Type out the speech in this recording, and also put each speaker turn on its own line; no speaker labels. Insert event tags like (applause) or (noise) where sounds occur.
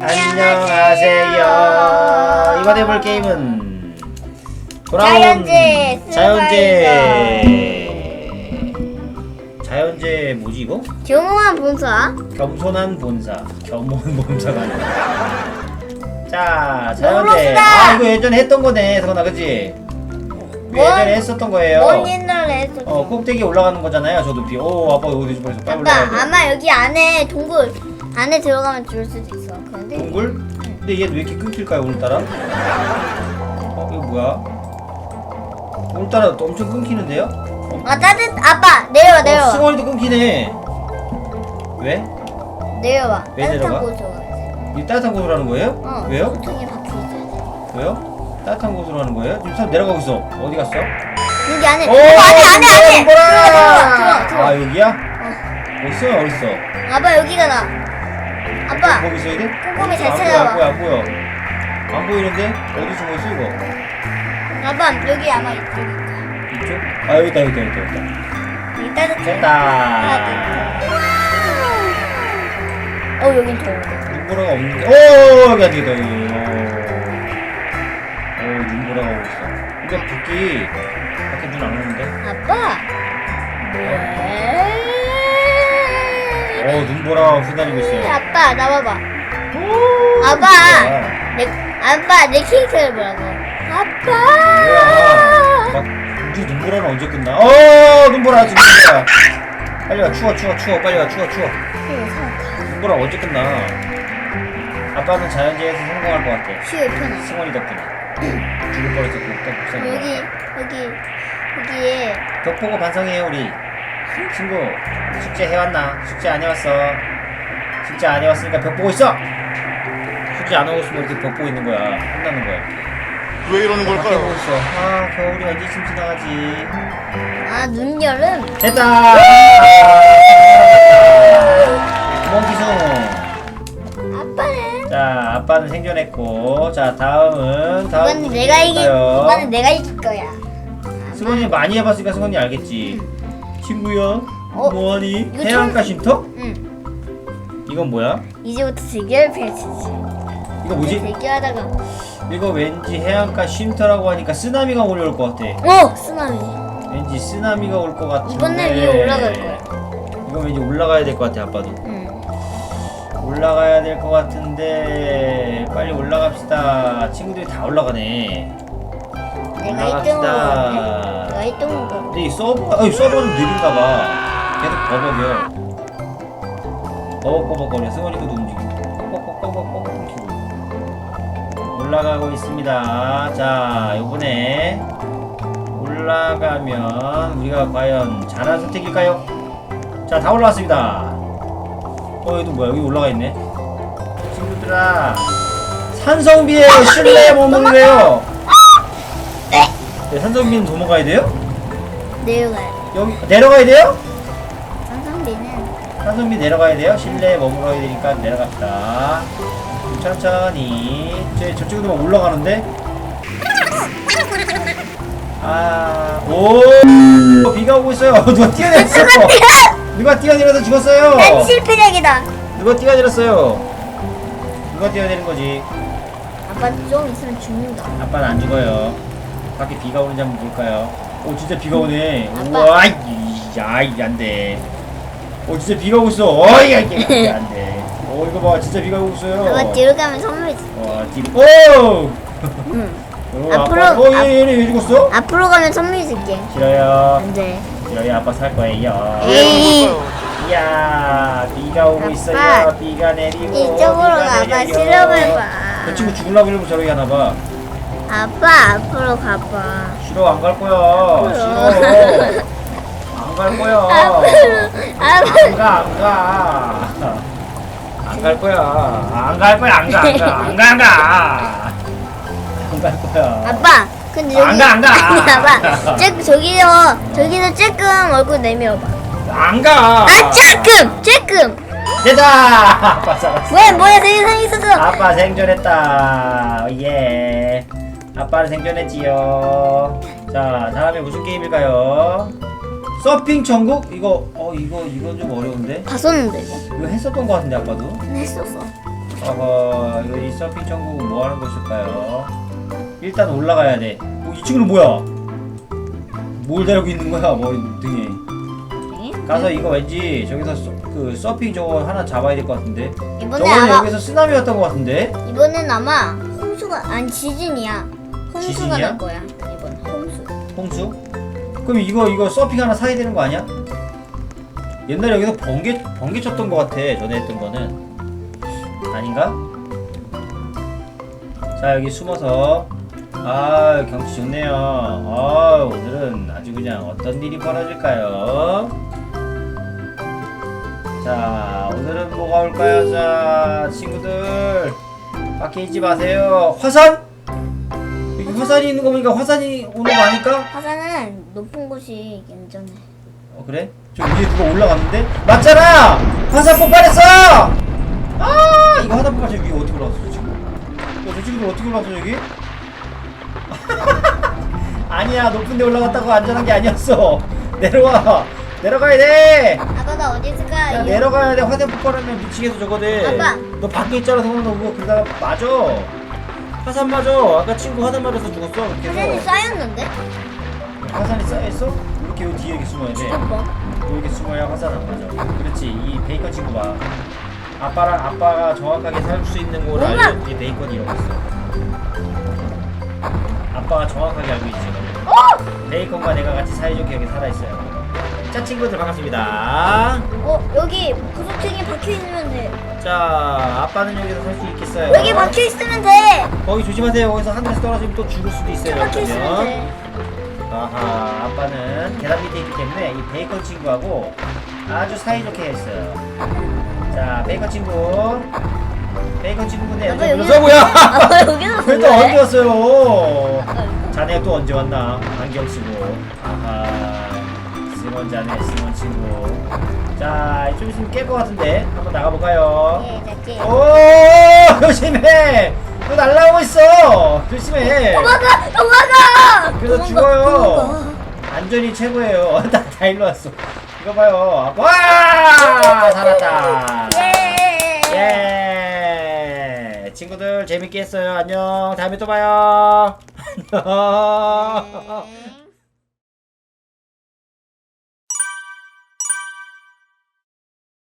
안녕하세요. 이번에 볼 게임은 돌아온
자연재
자연재. 자연재 뭐지 이거?
경호한 본사?
겸손한 본사. 겸손 본사가 아니라. 자 자연재! 아 이거 예전에 했던 거네 성원아 그치? 이거
뭔-
예전에 했었던 거예요.
먼 옛날에 했었어
어 꼭대기 올라가는 거잖아요 저 높이 오 아빠 어디 좀 벌써 빨리
아빠
돼.
아마 여기 안에 동굴 안에 들어가면 죽을 수도 있어. 그런데
동굴? 근데 얘 왜 이렇게 끊길까요 오늘따라? 어 이거 뭐야? 오늘따라 또 엄청 끊기는데요? 어,
아 따뜻 아빠 내려와
어,
내려와
승원이도 끊기네 왜?
내려와
왜
따뜻한
내려가?
곳으로
이 따뜻한 곳으로 하는 거예요?
어
왜요?
박혀 있어야
왜요? 따뜻한 곳으로 하는 거예요? 지금 사람 내려가고 있어 어디 갔어?
돼 여기 안에
오,
어, 안에 안에 안에
뭐라!
들어와 들어와 들어와
아 여기야? 어딨어? 어딨어?
아빠 여기가 나 아빠
거기 있어야 돼?
꼼꼼히 잘 찾아봐.
안 보여 안 보여. 안 보이는데? 어디 숨어 있어 이거?
아빠 여기 아마 이쪽일 거야.
이쪽? 아 여기 있다 여기 있다 여기 있다.
여기 따뜻해.
됐다.
어 여긴 더워
눈보라가 없는데 오 여기 안 되겠다 여기. 오 눈보라가 오고 있어? 근데 밖이 밖에 눈 안 오는데?
아빠? 왜?
오 눈보라가 휘날리고 있어요.
아빠 나와봐.
오,
아빠!
뭐야.
내 아빠 내 캐릭터를 보라고? 아빠!
막 우리 눈보라는 언제 끝나? 어 눈보라 지금 눈보라. 빨리 와 추워 추워 추워. 빨리 와 추워 추워. 눈보라 언제 끝나? 아빠는 자연재해에서 성공할 것 같아.
쉬울 편해
승원이 덕분에. 죽을 뻔했어 그때 복사님
여기 여기 여기에
벽 보고 반성해요 우리 친구 숙제 해왔나? 숙제 안 해왔어. 숙제 안 해왔으니까 벽 보고 있어! 숙제 안 하고 있으면 이렇게 벽 보고 있는 거야? 혼나는 거야.
왜 이러는
밖에 보고
걸까요?
있어. 아 겨울이 언제쯤 지나가지.
아 눈 여름
됐다! 몽키송!
아빠는?
자 아빠는 생존했고 자 다음은 다음
이번엔 내가 이기
볼까요?
이번엔 내가 이길 거야.
승원이 많이 해봤으니까 승원이 알겠지 친구야
어?
뭐하니?
이거
해안가 쉼터?
응
이건 뭐야?
이제부터 대결 펼치지
이거 뭐지?
대결하다가
이거 왠지 해안가 쉼터라고 하니까 쓰나미가 몰려올 것 같아.
오 쓰나미
왠지 쓰나미가 올 것 같은데.
이번엔 위에 올라갈 거야
이거 왠지 올라가야 될 것 같아 아빠도.
응
올라가야 될 것 같은데 빨리 올라갑시다. 친구들이 다 올라가네.
내가 1등으로 가네
올라갑시다.
내가 1등으로 가
근데 이 서버, 아니 서버는 느린가 봐. 계속 버벅여. 버벅버벅거려. 승원이도 움직이고. 뻑뻑뻑뻑뻑뻑 움직이고. 올라가고 있습니다. 자, 요번에 올라가면 우리가 과연 잘한 선택일까요? 자, 다 올라왔습니다. 어, 여기도 뭐야? 여기 올라가 있네. 친구들아, 산성비예요. 실내에 머무는 거예요. 네, 산성비는 도망가야 돼요?
내려가야 돼
여기 내려가야 돼요?
산성비는
산성비 내려가야 돼요. 실내에 머물러야 되니까 내려갑시다. 천천히. 저 저쪽으로 막 올라가는데. 아, 오, 비가 오고 있어요. (laughs) 누가 뛰어내렸어? 누가 뛰어내려서 죽었어요?
난 실패작이다
누가 뛰어내렸어요? 누가 뛰어내린 거지?
아빠 좀 있으면 죽는다
아빠는 안 죽어요. 밖에 비가 오는지 한번 볼까요? 오 진짜 비가 오네.
아빠.
우와, 이, 야, 이게 안 돼. 오 진짜 비가 오고 있어. 어이, 이게 이게 안 (laughs) 돼. 오 이거 봐, 진짜 비가 오고 있어요.
뒤로 가면 선물
와, 뒤로. 오!
응
오,
앞으로,
아빠. 어,
앞-
얘, 얘네 왜 죽었어?
앞으로 가면 선물 줄게
싫어요.
안돼
싫어요. 아빠 살 거예요.
에이
이야, 비가 오고
아빠.
있어요. 비가 내리고.
이쪽으로
비가
가봐
내려요.
실험을
봐그 친구 죽으려고 이러고 저러게 하나 봐.
아빠 앞으로 가봐
싫어 안 갈 거야. 싫어. 안 갈 거야.
앞으로
안 가, 안 가. 안 갈 거야. 안 갈 거야, 안 가, 안 가, 안 가, 안 가. 안 갈 거야.
아빠 근데
안
여기
가, 안 가.
아니, 아빠 쬐 저기요 저기서 쬐끔 얼굴 내밀어봐
안 가.
아 쬐끔 쬐끔
됐다. 아빠 살았어.
뭐야 뭐야 세상에 있었어
아빠 생존했다. 예. 아빠는 생존했지요. 자, 다음에 무슨 게임일까요? 서핑 천국? 이거 어 이거 이건 좀 어려운데.
봤었는데 이거
이거 했었던 것 같은데 아빠도.
했었어
어허 이거 이 서핑 천국 뭐 하는 곳일까요? 일단 올라가야 돼. 어, 이 친구는 뭐야? 뭘 데리고 있는 거야 머리 등에? 가서 이거 왠지 저기서 서, 그 서핑 저거 하나 잡아야 될 것 같은데.
이번에
저번에
아마
여기서 쓰나미였던 것 같은데.
이번엔 아마 홍수가 아니 지진이야. 홍수가
지진이야?
날 거야. 이번 홍수.
홍수? 그럼 이거 이거 서핑 하나 사야 되는 거 아니야? 옛날에 여기서 번개 번개 쳤던 것 같아 전에 했던 거는 아닌가? 자 여기 숨어서 아 경치 좋네요. 아 오늘은 아주 그냥 어떤 일이 벌어질까요? 자 오늘은 뭐가 올까요? 자 친구들 밖에 있지 마세요. 화산? 여기 화산이 있는 거 보니까 화산이 오는 거 아닐까?
화산은 높은 곳이 안전해.
어 그래? 저 위에 누가 올라갔는데? 맞잖아! 화산 폭발했어! 아 이거 화산 폭발 저 위에 어떻게 저 친구? 야저 친구들 어떻게 올라갔어 여기? (laughs) 아니야 높은 데 올라갔다고 안전한 게 아니었어 내려와 내려가야 돼!
아빠 나 어디 있을까?
야 내려가야 돼 화산 폭발하면 미치겠어 저거들
아빠.
너 밖에 있잖아 성훈아 너 그러다가 맞아 화산 맞아 아까 친구 화산 맞아서 죽었어 그렇게
화산이 쌓였는데?
화산이 쌓여있어? 이렇게 요 뒤에 이렇게 숨어야 돼
아빠.
이렇게 숨어야 화산 안 맞아. 그렇지. 이 베이컨 친구 봐. 아빠랑 아빠가 정확하게 살 수 있는 곳을
엄마!
알려준 게 베이컨이 이러고 있어. 아빠가 정확하게 알고 있지.
어!
베이컨과 내가 같이 사이좋게 여기 살아 있어요. 자 친구들 반갑습니다.
어 여기 구석탱이 박혀 있으면 돼.
자 아빠는 여기서 살 수 있겠어요?
여기 박혀 있으면 돼.
거기 조심하세요. 거기서 하늘에서 떨어지면 또 죽을 수도 있어요.
박혀 있으면
그러면.
돼.
아하 아빠는 계단 밑에 있기 때문에 이 베이컨 친구하고 아주 사이좋게 했어요 자 베이컨 친구 베이컨 친구인데
아빠
여기
여기-
서 뭐야
아빠 여기서 (laughs)
왜또
뭐해?
언제 왔어요
아빠 여기.
자네 또 언제 왔나 안경 쓰고 아하 자네 승원 친구 자좀 있으면 깰 것 같은데 한번 나가볼까요
예.
오 조심해 또 날라오고 있어 조심해
도망가, 도망가.
그래서 죽어요. 안전이 최고예요. (laughs) 나다 일로 왔어. 이거 봐요. 와! 살았다.
예.
예. 친구들 재밌게 했어요. 안녕. 다음에 또 봐요. (laughs) 안녕.